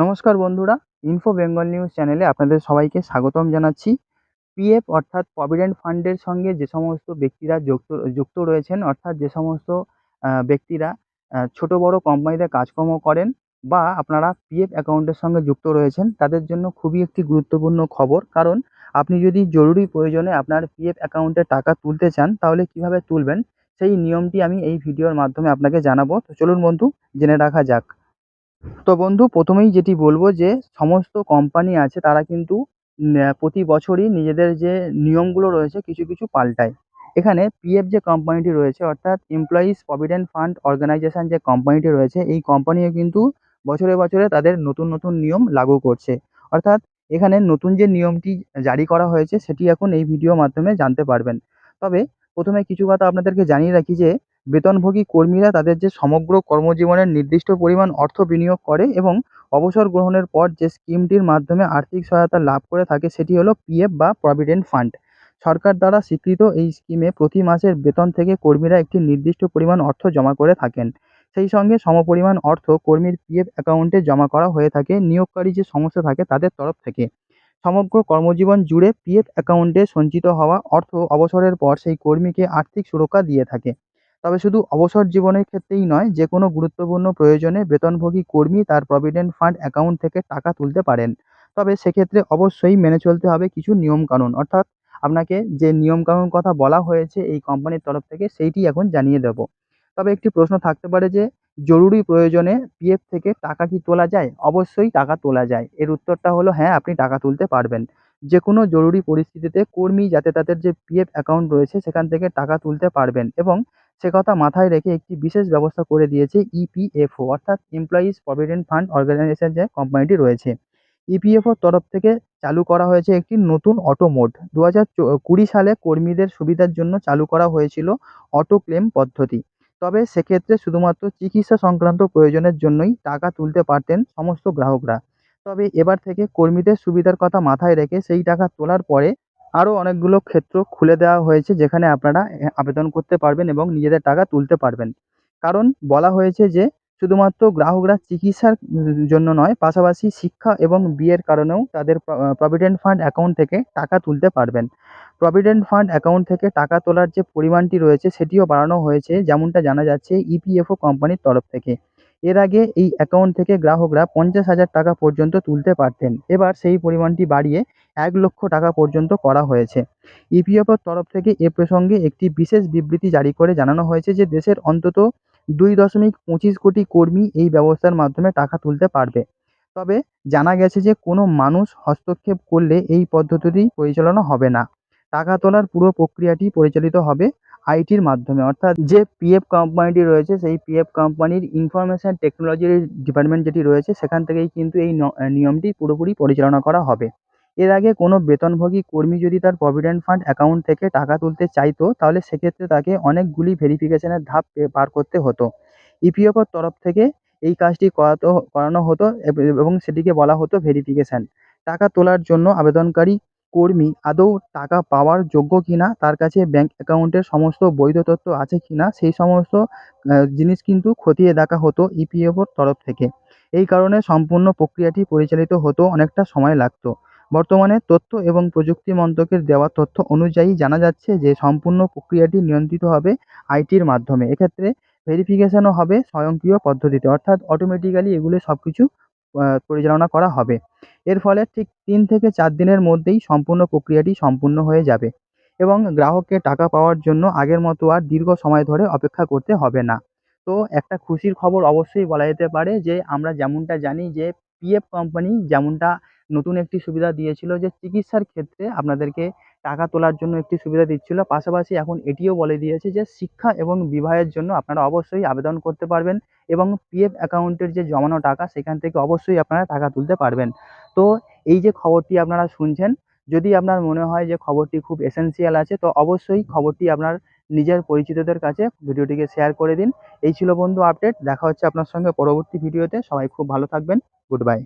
নমস্কার বন্ধুরা info Bengal news চ্যানেলে আপনাদের সবাইকে স্বাগতম জানাচ্ছি। পিএফ অর্থাৎ প্রভিডেন্ট ফান্ডের সঙ্গে যে সমস্ত ব্যক্তিরা যুক্ত যুক্ত রয়েছেন, অর্থাৎ যে সমস্ত ব্যক্তিরা ছোট বড় কোম্পানিতে কাজকর্ম করেন বা আপনারা পিএফ অ্যাকাউন্টের সঙ্গে যুক্ত রয়েছেন, তাদের জন্য খুবই একটি গুরুত্বপূর্ণ খবর। কারণ আপনি যদি জরুরি প্রয়োজনে আপনার পিএফ অ্যাকাউন্টে টাকা তুলতে চান, তাহলে কীভাবে তুলবেন? সেই নিয়মটি আমি এই ভিডিওর মাধ্যমে আপনাকে জানাব। তো চলুন বন্ধু, জেনে রাখা যাক। তো বন্ধু, প্রথমেই যেটি বলব যে, সমস্ত কোম্পানি আছে তারা কিন্তু প্রতি বছরই নিজেদের যে নিয়মগুলো রয়েছে কিছু কিছু পাল্টায়। এখানে পিএফ যে কোম্পানিটি রয়েছে, অর্থাৎ এমপ্লয়িজ প্রভিডেন্ট ফান্ড অর্গানাইজেশন যে কোম্পানিটি রয়েছে, এই কোম্পানিও কিন্তু বছরে বছরে তাদের নতুন নতুন নিয়ম লাগু করছে। অর্থাৎ এখানে নতুন যে নিয়মটি জারি করা হয়েছে, সেটি এখন এই ভিডিওর মাধ্যমে জানতে পারবেন। তবে প্রথমে কিছু কথা আপনাদেরকে জানিয়ে রাখি যে বেতনভোগী কর্মীরা তাদের যে সমগ্র কর্মজীবনের নির্দিষ্ট পরিমাণ অর্থ বিনিয়োগ করে এবং অবসর গ্রহণের পর যে স্কিমটির মাধ্যমে আর্থিক সহায়তা লাভ করে থাকে, সেটি হলো পিএফ বা প্রভিডেন্ট ফান্ড। সরকার দ্বারা স্বীকৃত এই স্কিমে প্রতি মাসের বেতন থেকে কর্মীরা একটি নির্দিষ্ট পরিমাণ অর্থ জমা করে থাকেন। সেই সঙ্গে সমপরিমাণ অর্থ কর্মীর পিএফ অ্যাকাউন্টে জমা করা হয়ে থাকে। নিয়োগকারী যে সংস্থা থাকে, তাদের তরফ থেকে। সমগ্র কর্মজীবন জুড়ে পিএফ অ্যাকাউন্টে সঞ্চিত হওয়া অর্থ অবসরের পর সেই কর্মীকে আর্থিক সুরক্ষা দিয়ে থাকে। তবে শুধু অবসর জীবনের ক্ষেত্রেই নয় যে কোনো গুরুত্বপূর্ণ প্রয়োজনে বেতনভোগী কর্মী তার প্রভিডেন্ট ফান্ড অ্যাকাউন্ট থেকে টাকা তুলতে পারেন। তবে সেক্ষেত্রে অবশ্যই মেনে চলতে হবে কিছু নিয়মকানুন। অর্থাৎ আপনাকে যে নিয়মকানুন কথা বলা হয়েছে এই কোম্পানির তরফ থেকে সেইটি এখন জানিয়ে দেবো। তবে একটি প্রশ্ন থাকতে পারে যে, জরুরি প্রয়োজনে পিএফ থেকে টাকা কি তোলা যায়? অবশ্যই টাকা তোলা যায়। এর উত্তরটা হলো হ্যাঁ আপনি টাকা তুলতে পারবেন। যে কোনো জরুরি পরিস্থিতিতে কর্মী যাতে তাদের যে পিএফ অ্যাকাউন্ট রয়েছে সেখান থেকে টাকা তুলতে পারবেন এবং সে কথা মাথায় রেখে একটি বিশেষ ব্যবস্থা করে দিয়েছে ইপিএফও অর্থাৎ এমপ্লয়িজ প্রভিডেন্ট ফান্ড অর্গানাইজেশন যে কোম্পানিটি রয়েছে। ইপিএফওর তরফ থেকে চালু করা হয়েছে একটি নতুন অটো মোড দু হাজার কুড়ি সালে কর্মীদের সুবিধার জন্য চালু করা হয়েছিল অটো ক্লেম পদ্ধতি। তবে সেক্ষেত্রে শুধুমাত্র চিকিৎসা সংক্রান্ত প্রয়োজনের জন্যই টাকা তুলতে পারতেন সমস্ত গ্রাহকরা। তবে এবার থেকে কর্মীদের সুবিধার কথা মাথায় রেখে সেই টাকা তোলার পরে আরও অনেকগুলো ক্ষেত্র খুলে দেওয়া হয়েছে যেখানে আপনারা আবেদন করতে পারবেন এবং নিজেদের টাকা তুলতে পারবেন। কারণ বলা হয়েছে যে, শুধুমাত্র গ্রাহকরা চিকিৎসার জন্য নয়, পাশাপাশি শিক্ষা এবং বিয়ের কারণেও তাদের প্রভিডেন্ট ফান্ড অ্যাকাউন্ট থেকে টাকা তুলতে পারবেন। প্রভিডেন্ট ফান্ড অ্যাকাউন্ট থেকে টাকা তোলার যে পরিমাণটি রয়েছে, সেটিও বাড়ানো হয়েছে, যেমনটা জানা যাচ্ছে ইপিএফও কোম্পানির তরফ থেকে। এর আগে এই অ্যাকাউন্ট থেকে গ্রাহকরা পঞ্চাশ হাজার টাকা পর্যন্ত তুলতে পারতেন। এবার সেই পরিমাণটি বাড়িয়ে এক লক্ষ টাকা পর্যন্ত করা হয়েছে। ইপিএফওর তরফ থেকে এ প্রসঙ্গে একটি বিশেষ বিবৃতি জারি করে জানানো হয়েছে যে, দেশের অন্তত দুই দশমিক পঁচিশ কোটি কর্মী এই ব্যবস্থার মাধ্যমে টাকা তুলতে পারবে। তবে জানা গেছে যে, কোনো মানুষ হস্তক্ষেপ করলে এই পদ্ধতিটি পরিচালনা হবে না। টাকা তোলার পুরো প্রক্রিয়াটি পরিচালিত হবে আইটির মাধ্যমে। অর্থাৎ যে পিএফ কোম্পানিটি রয়েছে, সেই পিএফ কোম্পানির ইনফরমেশন টেকনোলজির ডিপার্টমেন্ট যেটি রয়েছে, সেখান থেকেই কিন্তু এই নিয়মটি পুরোপুরি পরিচালনা করা হবে। এর আগে কোনো বেতনভোগী কর্মী যদি তার প্রভিডেন্ট ফান্ড অ্যাকাউন্ট থেকে টাকা তুলতে চাইতো, তাহলে সেক্ষেত্রে তাকে অনেকগুলি ভেরিফিকেশনের ধাপ পার করতে হতো। ইপিএফওর তরফ থেকে এই কাজটি করাতো, করানো হতো, এবং সেটিকে বলা হতো ভেরিফিকেশান টাকা তোলার জন্য আবেদনকারী কর্মী আদৌ টাকা পাওয়ার যোগ্য কিনা, তার কাছে ব্যাংক অ্যাকাউন্টের সমস্ত বৈধ তথ্য আছে কি না সেই সমস্ত জিনিস কিন্তু খতিয়ে দেখা হতো ইপিএফওর তরফ থেকে। এই কারণে সম্পূর্ণ প্রক্রিয়াটি পরিচালিত হতো অনেকটা সময় লাগত। বর্তমানে তথ্য এবং প্রযুক্তি মন্ত্রকের দেওয়া তথ্য অনুযায়ী জানা যাচ্ছে যে সম্পূর্ণ প্রক্রিয়াটি নিয়ন্ত্রিত হবে আইটির মাধ্যমে। এক্ষেত্রে ভেরিফিকেশনও হবে স্বয়ংক্রিয় পদ্ধতিতে। অর্থাৎ অটোমেটিক্যালি এগুলো সব কিছু পরিচালনা করা হবে। এর ফলে ঠিক তিন থেকে চার দিনের মধ্যেই সম্পূর্ণ প্রক্রিয়াটি সম্পূর্ণ হয়ে যাবে এবং গ্রাহককে টাকা পাওয়ার জন্য আগের মতো আর দীর্ঘ সময় ধরে অপেক্ষা করতে হবে না। তো একটা খুশির খবর অবশ্যই বলা যেতে পারে যে, আমরা যেমনটা জানি যে পিএফ কোম্পানি যেমনটা নতুন একটি সুবিধা দিয়েছিল যে, চিকিৎসার ক্ষেত্রে আপনাদেরকে টাকা তোলার জন্য একটি সুবিধা দিচ্ছিল। পাশাপাশি এখন এটিও বলে দিয়েছে যে, শিক্ষা এবং বিবাহের জন্য আপনারা অবশ্যই আবেদন করতে পারবেন এবং পিএফ অ্যাকাউন্টের যে জমানো টাকা, সেখান থেকে অবশ্যই আপনারা টাকা তুলতে পারবেন। তো, এই যে খবরটি আপনারা শুনছেন, যদি আপনার মনে হয় যে খবরটি খুব এসেনশিয়াল আছে, তো অবশ্যই খবরটি আপনার নিজের পরিচিতদের কাছে ভিডিওটিকে শেয়ার করে দিন। এই ছিল বন্ধু আপডেট দেখা হচ্ছে আপনার সঙ্গে পরবর্তী ভিডিওতে। সবাই খুব ভালো থাকবেন। Good bye